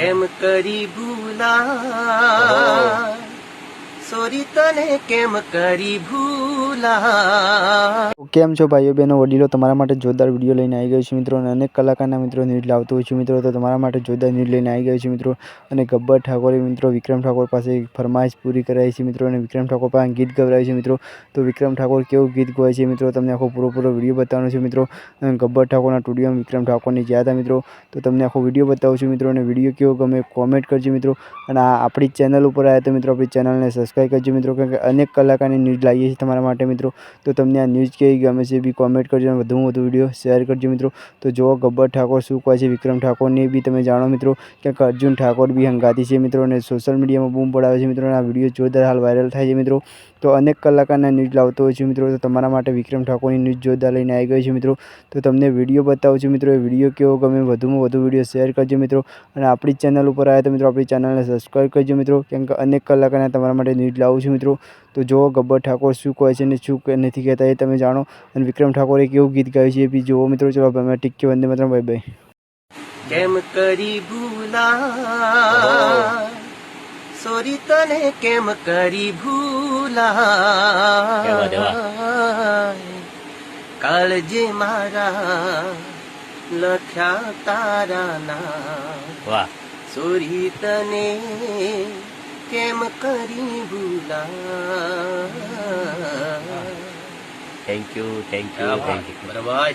કેમ કરી ભૂલા? સોરી તને કેમ કરી ભૂલા? કેમ છો ભાઈઓ બહેનો, વડીલો? તમારા માટે જોરદાર વીડિયો લઈને આવી ગયો છું મિત્રો અને અનેક કલાકારના મિત્રો ન્યૂઝ લાવતો હોય છું મિત્રો. તો તમારા માટે જોરદાર ન્યૂઝ લઈને આવી ગયો છું મિત્રો અને ગબ્બર ઠાકોરે મિત્રો વિક્રમ ઠાકોર પાસે ફરમાઈશ પૂરી કરાવી છે મિત્રો અને વિક્રમ ઠાકોર પાસે ગીત ગવડાવ્યું છે મિત્રો. તો વિક્રમ ઠાકોર કેવું ગીત ગવાય છે મિત્રો? તમને આખો પૂરો વીડિયો બતાવવાનો છે મિત્રો. ગબ્બર ઠાકોરના સ્ટુડિયોમાં વિક્રમ ઠાકોરની ગયા હતા મિત્રો. તો તમને આખો વીડિયો બતાવું છું મિત્રો અને વીડિયો કેવો ગમે કોમેન્ટ કરજો મિત્રો. અને આ આપણી ચેનલ ઉપર આવ્યા તો મિત્રો આપણી ચેનલને સબસ્ક્રાઈબ કરજો મિત્રો. કારણ કે અનેક કલાકારની ન્યૂઝ લાવીએ છીએ તમારા માટે. મિત્રો. તો તમને આ ન્યૂઝ કેવી ગમે છે બી કોમેન્ટ કરજો અને વધુમાં વધુ વીડિયો શેર કરજો મિત્રો. તો જુઓ ગબ્બર ઠાકોર શું કહે છે, વિક્રમ ઠાકોરને બી તમે જાણો મિત્રો કે અર્જુન ઠાકોર બી હંગાતી છે મિત્રો અને સોશિયલ મીડિયામાં બૂમ પડાવે છે મિત્રો અને આ વીડિયો જોરદાર હાલ વાયરલ થાય છે મિત્રો. તો અનેક કલાકારના ન્યૂઝ લાવતો હોય છું મિત્રો. તો તમારા માટે વિક્રમ ઠાકોરની ન્યૂઝ જોરદાર લઈને આવી ગયો છે મિત્રો. તો તમને વીડિયો બતાવું છું મિત્રો. એ વીડિયો કેવો ગમે વધુમાં વધુ વીડિયો શેર કરજો મિત્રો. અને આપણી ચેનલ ઉપર આવ્યા તો મિત્રો આપણી ચેનલને સબસ્ક્રાઈબ કરજો મિત્રો. કેમ કે અનેક કલાકારના તમારા માટે ન્યૂઝ લાવું છું મિત્રો. તો જુઓ ગબ્બર ઠાકોર શું કહે છે અને શું કહે- નથી કહેતા એ તમે જાણો. અને વિક્રમ ઠાકોરે કેવું ગીત ગાયું છે એ બી જુઓ મિત્રો. ચલો અમે ટીકે વંદે મિત્રો બાય બાય. કેમ કરી ભૂલા? સોરી તને કેમ કરી ભૂલા કાળજે મારા લખ્યા તારા ના વાહ. સોરી તને કેમ કરી ભૂલા thank you thank you thank you બરાબર.